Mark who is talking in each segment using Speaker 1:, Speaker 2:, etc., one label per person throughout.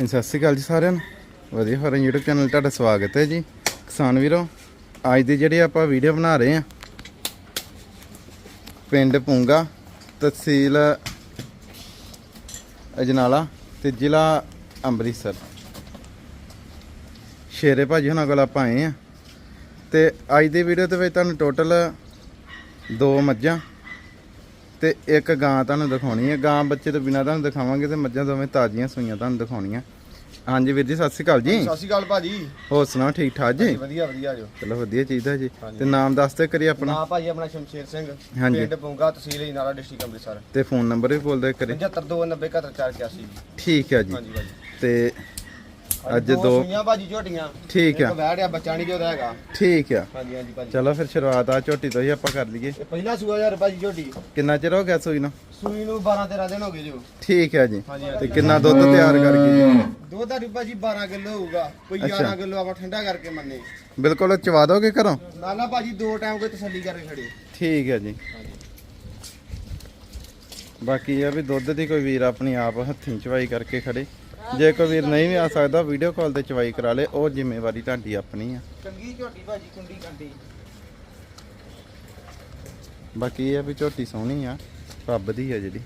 Speaker 1: ਹਾਂਜੀ, ਸਤਿ ਸ਼੍ਰੀ ਅਕਾਲ ਜੀ ਸਾਰਿਆਂ ਨੂੰ। ਵਧੀਆ ਫਰਨ YouTube ਚੈਨਲ ਤੁਹਾਡਾ ਸਵਾਗਤ ਹੈ ਜੀ। ਕਿਸਾਨ ਵੀਰੋ ਅੱਜ ਦੀ ਜਿਹੜੀ ਆਪਾਂ ਵੀਡੀਓ ਬਣਾ ਰਹੇ ਆ ਪਿੰਡ ਪੂੰਗਾ ਤਹਿਸੀਲ ਅਜਨਾਲਾ ਤੇ ਜ਼ਿਲ੍ਹਾ ਅੰਮ੍ਰਿਤਸਰ। ਸ਼ੇਰੇ ਭਾਜੀ ਹੁਣਾਂ ਕੋਲ ਆਪਾਂ ਆਏ ਆ ਤੇ ਅੱਜ ਦੀ ਵੀਡੀਓ ਦੇ ਵਿੱਚ ਤੁਹਾਨੂੰ ਟੋਟਲ ਦੋ ਮੱਝਾਂ ਤੇ ਇੱਕ ਗਾਂ ਤੁਹਾਨੂੰ ਦਿਖਾਉਣੀ ਹੈ। ਗਾਂ ਬੱਚੇ ਤੋਂ ਬਿਨਾਂ ਤੁਹਾਨੂੰ ਦਿਖਾਵਾਂਗੇ ਤੇ ਮੱਝਾਂ ਦੋਵੇਂ ਤਾਜ਼ੀਆਂ ਸੂਈਆਂ ਤੁਹਾਨੂੰ ਦਿਖਾਉਣੀਆਂ। ਹਾਂਜੀ ਵੀਰ ਜੀ ਸਤਿ ਸ਼੍ਰੀ ਅਕਾਲ ਜੀ।
Speaker 2: ਸਤਿ ਸ਼੍ਰੀ ਅਕਾਲ ਭਾਜੀ।
Speaker 1: ਹੋਰ ਸੁਣਾਓ ਠੀਕ ਠਾਕ ਜੀ?
Speaker 2: ਵਧੀਆ ਵਧੀਆ ਜੋ।
Speaker 1: ਚਲੋ ਵਧੀਆ ਚਾਹੀਦਾ ਜੀ। ਤੇ ਨਾਮ ਦੱਸ ਤੇ ਕਰੀ ਆਪਣਾ।
Speaker 2: ਨਾ ਭਾਜੀ ਆਪਣਾ ਸ਼ਮਸ਼ੇਰ ਸਿੰਘ। ਪਿੰਡ ਪੂੰਗਾ ਤਹਿਸੀਲ ਇਨਾਲਾ ਡਿਸਟ੍ਰਿਕਟ ਅੰਮ੍ਰਿਤਸਰ।
Speaker 1: ਤੇ ਫੋਨ ਨੰਬਰ ਵੀ ਬੋਲ ਦੇ ਕਰੀ
Speaker 2: 75290484
Speaker 1: ਠੀਕ ਹੈ ਜੀ।
Speaker 2: ਹਾਂਜੀ ਭਾਜੀ।
Speaker 1: ਤੇ ਅੱਜ ਦੋ
Speaker 2: ਸੁਈਆਂ ਭਾਜੀ ਝੋਟੀਆਂ।
Speaker 1: ਠੀਕ ਆ।
Speaker 2: ਇੱਕ ਬੈਠ ਆ ਬੱਚਾ ਨਹੀਂ ਜੋ ਹੈਗਾ।
Speaker 1: ਠੀਕ ਆ।
Speaker 2: ਹਾਂਜੀ ਹਾਂਜੀ ਭਾਜੀ।
Speaker 1: ਚਲੋ ਫਿਰ ਸ਼ੁਰੂਆਤ ਆ ਝੋਟੀ ਤੋਂ ਹੀ ਆਪਾਂ ਕਰ ਲਈਏ।
Speaker 2: ਇਹ ਪਹਿਲਾ ਸੂਆ ਯਾਰ ਭਾਜੀ ਝੋਟੀ।
Speaker 1: ਕਿੰਨਾ ਚਿਰ ਹੋ ਗਿਆ ਸੂਈ ਨੂੰ?
Speaker 2: ਸੂਈ ਨੂੰ 12 13 ਦਿਨ ਹੋ ਗਏ ਜੋ
Speaker 1: ਠੀਕ ਹੈ ਜੀ। ਤੇ ਕਿੰਨਾ ਦੁੱਧ ਤਿਆਰ ਕਰ ਗਈ ਜੀ?
Speaker 2: ਦੁੱਧ ਦਾ ਭਾਜੀ 12 ਕਿਲੋ ਹੋਊਗਾ। ਕੋਈ
Speaker 1: ਅੱਛਾ।
Speaker 2: 11 ਕਿਲੋ ਆਪਾਂ ਠੰਡਾ ਕਰਕੇ ਮੰਨੇ।
Speaker 1: ਬਿਲਕੁਲ ਚਵਾ ਦੋਗੇ ਘਰੋਂ?
Speaker 2: ਨਾ ਨਾ ਭਾਜੀ ਦੋ ਟਾਈਮ ਕੋਈ ਤਸੱਲੀ ਕਰਕੇ ਖੜੇ।
Speaker 1: ਠੀਕ ਹੈ ਜੀ। ਬਾਕੀ ਇਹ ਆ ਵੀ ਦੁੱਧ ਦੀ ਕੋਈ ਵੀਰ ਆਪਣੀ ਆਪ ਹੱਥੀਂ ਚਵਾਈ ਕਰਕੇ ਖੜੇ। ਜੇ ਕੋਈ ਵੀਰ ਨਹੀਂ ਵੀ ਆ ਸਕਦਾ ਵੀਡੀਓ ਕਾਲ ਤੇ ਚਵਾਈ ਕਰਾ ਲੇ ਉਹ ਜ਼ਿੰਮੇਵਾਰੀ ਤੁਹਾਡੀ ਆਪਣੀ ਆ।
Speaker 2: ਚੰਗੀ ਝੋਟੀ ਭਾਜੀ ਕੁੰਡੀ ਕੰਡੀ।
Speaker 1: ਬਾਕੀ ਇਹ ਆ ਵੀ ਝੋਟੀ ਸੋਹਣੀ ਆ ਰੱਬ ਦੀ ਆ ਜਿਹੜੀ।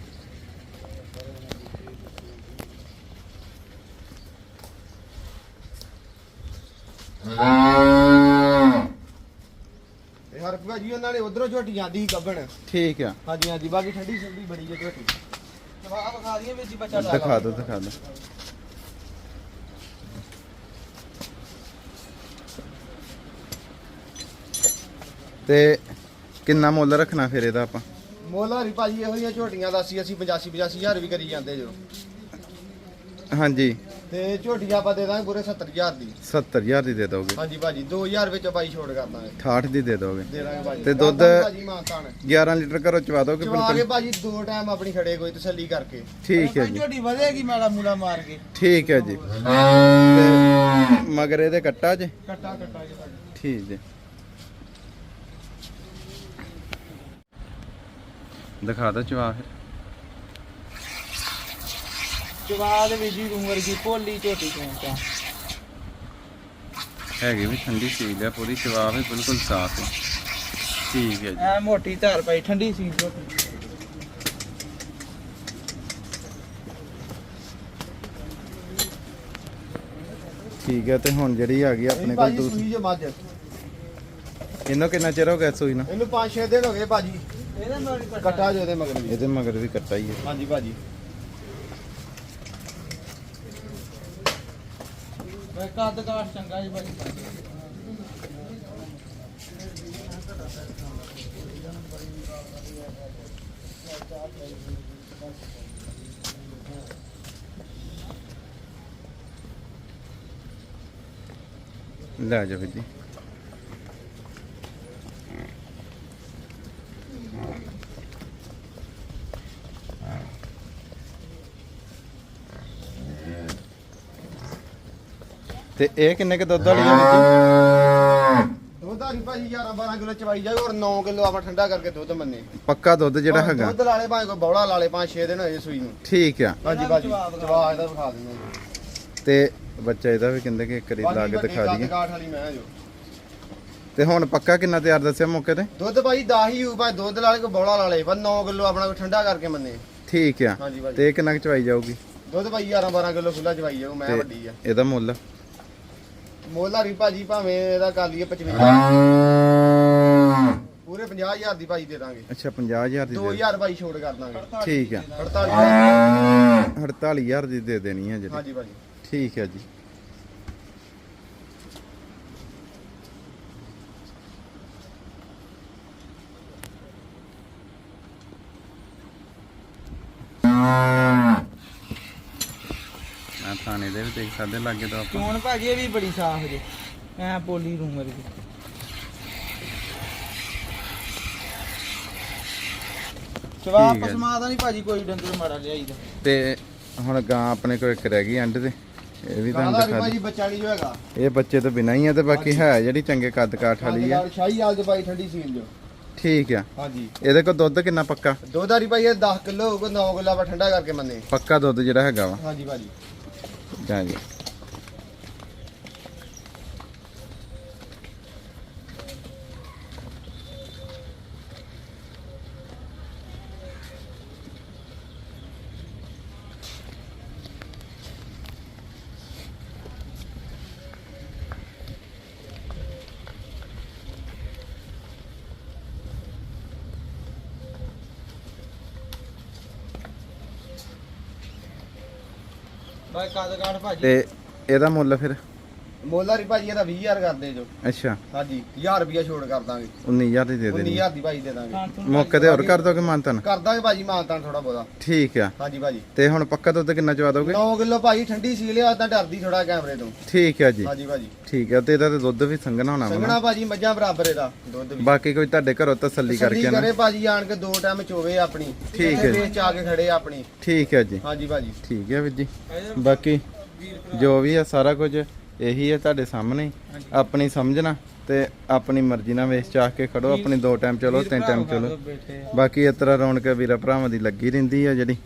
Speaker 2: ਤੇ ਹਰ ਭਾਜੀ ਉਹਨਾਂ ਨੇ ਉਧਰੋਂ ਝੋਟੀ ਜਾਂਦੀ ਕੱਢਣ
Speaker 1: ਠੀਕ ਆ।
Speaker 2: ਹਾਂਜੀ ਹਾਂਜੀ ਬਾਕੀ ਠੰਡੀ ਠੰਡੀ ਬੜੀ ਜੇ ਝੋਟੀ। ਸਵਾ ਵਿਖਾ ਦਈਏ ਵਿੱਚ ਹੀ ਬੱਚਾ ਲਾ
Speaker 1: ਦਿਖਾ ਦੋ ਦਿਖਾ ਦੋ ਤੇ ਕਿੰਨਾ ਮੁੱਲ ਰੱਖਣਾ ਫਿਰ ਇਹਦਾ ਆਪਾਂ?
Speaker 2: ਮੋਲਾ ਰੀ ਭਾਜੀ ਇਹੋ ਜਿਹੀਆਂ ਝੋਟੀਆਂ ਦਾ 80 80 85 85000 ਵੀ ਕਰੀ ਜਾਂਦੇ ਜੋ
Speaker 1: ਹਾਂਜੀ।
Speaker 2: ਤੇ ਝੋਟੀਆਂ ਆਪਾਂ ਦੇ ਦਾਂਗੇ ਪੂਰੇ 70000 ਦੀ।
Speaker 1: 70000 ਦੀ ਦੇ ਦੋਗੇ।
Speaker 2: ਹਾਂਜੀ ਭਾਜੀ 2000 ਵਿੱਚ ਭਾਈ ਛੋੜ ਕਰ ਦਾਂਗੇ।
Speaker 1: 68 ਦੀ ਦੇ ਦੋਗੇ।
Speaker 2: ਦੇ ਦਾਂਗੇ ਭਾਜੀ।
Speaker 1: ਤੇ ਦੁੱਧ-
Speaker 2: ਕਰ ਭਾਜੀ ਮਾਨਤਾਨ।
Speaker 1: 11 ਲੀਟਰ ਘਰੋਂ ਚਵਾ ਦੋਗੇ
Speaker 2: ਚਵਾ ਕੇ
Speaker 1: ਬਿਲਕੁਲ
Speaker 2: ਭਾਜੀ ਦੋ ਟਾਈਮ ਆਪਣੀ ਖੜੇ ਕੋਈ ਤਸੱਲੀ ਕਰਕੇ।
Speaker 1: ਠੀਕ ਹੈ ਜੀ।
Speaker 2: ਝੋਟੀ ਵਧੇਗੀ ਮੈਲਾ ਮੂਲਾ ਮਾਰ ਕੇ।
Speaker 1: ਠੀਕ ਹੈ ਜੀ। ਤੇ ਮਗਰ ਇਹਦੇ ਕੱਟਾ ਜੇ?
Speaker 2: ਕੱਟਾ ਕੱਟਾ ਜੀ
Speaker 1: ਠੀਕ ਜੀ। ਦਿਖਾ ਦੋ ਚਵਾ ਫਿਰ
Speaker 2: ਚਵਾ ਦੇ ਵੀ ਉਮਰ ਦੀ ਭੋਲੀ ਝੋਟੀ ਚੋਂਟਾ
Speaker 1: ਹੈਗੀ ਵੀ ਠੰਡੀ ਚੀਜ਼ ਆ ਪੂਰੀ ਚਵਾ ਵੀ ਬਿਲਕੁਲ ਸਾਫ਼ ਹੈ ਠੀਕ ਹੈ ਜੀ।
Speaker 2: ਐ ਮੋਟੀ ਧਾਰ ਪਈ ਠੰਡੀ ਸੀ ਝੋਟੀ।
Speaker 1: ਠੀਕ ਹੈ ਤੇ ਹੁਣ ਜਿਹੜੀ ਆ ਗਈ ਆਪਣੇ ਕੋਲ
Speaker 2: ਭਾਜੀ
Speaker 1: ਦੂਸਰੀ।
Speaker 2: ਸੂਈ ਜੋ ਮੱਝ।
Speaker 1: ਇਹਨੂੰ ਕਿੰਨਾ ਚਿਰ ਹੋ ਗਿਆ ਸੂਈ ਨੂੰ?
Speaker 2: ਇਹਨੂੰ 5-6 ਦਿਨ ਹੋ ਗਏ ਭਾਜੀ। ਇਹਦੇ ਮਗਰ ਕੱਟਾ ਜੋ ਇਹਦੇ ਮਗਰ ਵੀ।
Speaker 1: ਇਹਦੇ ਮਗਰ ਵੀ ਕੱਟਾ ਹੀ ਹੈ।
Speaker 2: ਹਾਂਜੀ ਭਾਜੀ। ਮੈਂ ਕੱਦ ਕਾਠ ਚੰਗਾ ਜੀ ਭਾਜੀ।
Speaker 1: ਲੈ ਜੀ। ਤੇ ਇਹ ਕਿੰਨੇ ਕ ਦੁੱਧ ਵਾਲੀ ਵੀਰ ਜੀ
Speaker 2: ਦੁੱਧ ਆ ਭਾਜੀ 11 12 ਕਿਲੋ ਚਵਾਈ ਜਾਵੇ ਔਰ 9 ਕਿਲੋ ਆਪਾਂ ਠੰਡਾ ਕਰਕੇ ਦੁੱਧ ਮੰਨੇ।
Speaker 1: ਪੱਕਾ ਦੁੱਧ ਜਿਹੜਾ ਹੈਗਾ।
Speaker 2: ਦੁੱਧ ਲਾਲੇ ਭਾਵੇਂ ਕੋਈ ਬੌਲਾ ਲਾਲੇ 5-6 ਦਿਨ ਹੋਏ ਸੂਈ ਨੂੰ।
Speaker 1: ਠੀਕ ਆ।
Speaker 2: ਹਾਂਜੀ ਭਾਜੀ ਚਵਾ ਇਹਦਾ ਵਿਖਾ ਦਿੰਦੇ ਹਾਂ।
Speaker 1: ਤੇ ਬੱਚਾ ਇਹਦਾ ਵੀ ਕਹਿੰਦੇ ਕਿ ਇੱਕ ਵਾਰੀ ਲਾ ਕੇ ਦਿਖਾ ਦਈਏ।
Speaker 2: ਕਾਠ ਵਾਲੀ ਮੈਂ ਜੋ।
Speaker 1: ਤੇ ਹੁਣ ਪੱਕਾ ਕਿੰਨਾ ਤਿਆਰ ਦੱਸਿਆ ਮੌਕੇ ਤੇ?
Speaker 2: ਦੁੱਧ ਭਾਜੀ 10 ਹੀ ਹੋਊ ਭਾਵੇਂ ਦੁੱਧ ਲਾਲੇ ਕੋਈ ਬੌਲਾ ਲਾਲੇ ਪਰ 9 ਕਿਲੋ ਆਪਣਾ ਕੋਈ ਠੰਡਾ ਕਰਕੇ ਮੰਨੇ।
Speaker 1: ਠੀਕ ਆ।
Speaker 2: ਹਾਂਜੀ ਭਾਜੀ।
Speaker 1: ਤੇ ਕਿੰਨਾ ਕੁ ਚਵਾਈ ਜਾਊਗੀ?
Speaker 2: ਦੁੱਧ ਭਾਜੀ 11 12 ਕਿਲੋ ਖੁੱਲਾ ਚਵਾਈ ਜਾਊ ਮੈਂ ਵੱਡੀ ਆ।
Speaker 1: ਇਹਦਾ ਮੁੱਲ?
Speaker 2: ਮੋਲਾ ਰੀ ਭਾਜੀ ਭਾਵੇਂ ਇਹਦਾ ਕਰ ਲਈਏ 55 ਪੂਰੇ 50000 ਦੀ ਭਾਜੀ ਦੇ ਦਾਂਗੇ।
Speaker 1: ਅੱਛਾ 50000 ਦੀ ਦੇ
Speaker 2: 2000 ਭਾਜੀ ਛੋੜ ਕਰ ਦਾਂਗੇ।
Speaker 1: ਠੀਕ ਆ।
Speaker 2: 48
Speaker 1: 48000 ਦੀ ਦੇ ਦੇਣੀ ਹੈ ਜਿਹੜੀ।
Speaker 2: ਹਾਂਜੀ ਭਾਜੀ।
Speaker 1: ਠੀਕ ਹੈ ਜੀ। ਆ ਥਾਣੇ ਦੇ ਵੀ ਦੇਖ ਸਕਦੇ ਲੱਗੇ ਤਾਂ ਆਪਾਂ।
Speaker 3: ਚੋਣ ਭਾਜੀ ਇਹ ਵੀ ਬੜੀ ਸਾਫ਼ ਜੇ। ਐ ਪੋਲੀ ਰੂਮ ਵਰਗੀ। ਚਵਾ
Speaker 1: ਠੀਕ ਹੈ।
Speaker 3: ਪਸਮਾ ਦਾ ਨਹੀਂ ਭਾਜੀ ਕੋਈ ਡੰਗਰ ਮਾੜਾ ਲਿਆਈਦਾ।
Speaker 1: ਤੇ ਹੁਣ ਗਾਂ ਆਪਣੇ ਕੋਲ ਇੱਕ ਰਹਿ ਗਈ ਐਂਡ ਤੇ। ਇਹ ਵੀ ਤੁਹਾਨੂੰ
Speaker 2: ਕਾਲਾ
Speaker 1: ਦਿਖਾ
Speaker 2: ਭਾਜੀ
Speaker 1: ਦੀ
Speaker 2: ਬੱਚਾ ਨਹੀਂ ਜੋ ਹੈਗਾ।
Speaker 1: ਇਹ ਬੱਚੇ ਤੋਂ ਬਿਨਾਂ ਹੀ ਆ ਤੇ ਬਾਕੀ ਹੈ ਜਿਹੜੀ ਚੰਗੇ ਕੱਦ ਕਾਠ ਵਾਲੀ ਆ।
Speaker 2: ਸ਼ਾਹੀ ਆਲ ਦੇ ਭਾਈ ਠੰਡੀ ਸੀਲ ਜੋ।
Speaker 1: ਠੀਕ ਆ।
Speaker 2: ਹਾਂਜੀ।
Speaker 1: ਇਹਦੇ ਕੋਲ ਦੁੱਧ ਕਿੰਨਾ ਪੱਕਾ?
Speaker 2: ਦੁੱਧ ਆਰੀ ਭਾਈ ਇਹ 10 ਕਿਲੋ ਹੋਊਗਾ 9 ਕਿਲੋ ਆਪਾਂ ਠੰਡਾ ਕਰਕੇ ਮੰਨੇ।
Speaker 1: ਪੱਕਾ ਦੁੱਧ ਜਿਹੜਾ ਹੈਗਾ ਵਾ।
Speaker 2: ਹਾਂਜੀ ਭਾਜੀ।
Speaker 1: ਜਾ ਜੀ
Speaker 3: ਬਾਈ
Speaker 1: ਤੇ ਇਹਦਾ ਮੁੱਲ ਫਿਰ?
Speaker 2: ਮੋਲਾਰੀ ਭਾਜੀ ਇਹਦਾ 20000 ਕਰਦੇ ਜੋ।
Speaker 1: ਅੱਛਾ।
Speaker 2: ਹਾਂਜੀ 1000 ਰੁਪਿਆ ਛੋੜ ਕਰ ਦਾਂਗੇ।
Speaker 1: 19000 ਦੀ ਦੇ ਦੇਣੀ।
Speaker 2: 19000 ਦੀ ਭਾਜੀ ਦੇ ਦਾਂਗੇ।
Speaker 1: ਮੌਕੇ ਤੇ ਹੋਰ ਕਰ ਦੋਗੇ ਮਾਨਤਨ
Speaker 2: ਕਰ ਦਾਂਗੇ ਭਾਜੀ ਮਾਨਤਾਨ ਥੋੜਾ ਬਹੁਤਾ।
Speaker 1: ਠੀਕ ਆ।
Speaker 2: ਹਾਂਜੀ ਭਾਜੀ।
Speaker 1: ਤੇ ਹੁਣ ਪੱਕਾ ਦੁੱਧ ਕਿੰਨਾ ਚਵਾ ਦੋਗੇ?
Speaker 2: 9 ਕਿਲੋ ਭਾਜੀ ਠੰਡੀ ਸੀ ਲਿਆ ਤਾਂ ਡਰਦੀ ਥੋੜਾ ਕੈਮਰੇ ਤੋਂ।
Speaker 1: ਠੀਕ ਆ ਜੀ।
Speaker 2: ਹਾਂਜੀ ਭਾਜੀ।
Speaker 1: ਠੀਕ ਆ ਤੇ ਇਹਦਾ ਤੇ ਦੁੱਧ ਵੀ ਸੰਘਣਾ ਹੋਣਾ।
Speaker 2: ਸੰਗਣਾ ਭਾਜੀ ਮੱਝਾਂ ਬਰਾਬਰ ਇਹਦਾ ਦੁੱਧ ਵੀ।
Speaker 1: ਬਾਕੀ ਕੋਈ ਤੁਹਾਡੇ ਘਰੋਂ ਤਸੱਲੀ ਕਰਕੇ ਨਾ?
Speaker 2: ਕਰੇ ਭਾਜੀ ਆਣ ਕੇ ਦੋ ਟਾਈਮ ਚੋਵੇ ਆਪਣੀ।
Speaker 1: ਠੀਕ ਹੈ।
Speaker 2: ਵੇਚ ਆ ਕੇ ਖੜੇ ਆਪਣੀ।
Speaker 1: ਠੀਕ ਹੈ ਜੀ।
Speaker 2: ਹਾਂਜੀ ਭਾਜੀ।
Speaker 1: ਠੀਕ ਹੈ ਵੀਰ ਜੀ। ਬਾਕੀ ਜੋ ਵੀ ਹੈ ਸਾਰਾ ਕੁਝ ਇਹੀ ਹੈ ਤੁਹਾਡੇ ਸਾਹਮਣੇ। ਆਪਣੀ ਸਮਝਣਾ ਤੇ ਆਪਣੀ ਮਰਜ਼ੀ ਨਾਲ ਵੇਚ ਚਾਹ ਕੇ ਖੜੋ ਆਪਣੀ ਦੋ ਟਾਈਮ ਚਲੋ ਤਿੰਨ ਟਾਈਮ ਚਲੋ। ਬਾਕੀ ਇਸ ਤਰ੍ਹਾਂ ਰੌਣਕ ਵੀਰਾ ਭਰਾਵਾਂ ਦੀ ਲੱਗੀ ਰਹਿੰਦੀ ਆ ਜਿਹੜੀ।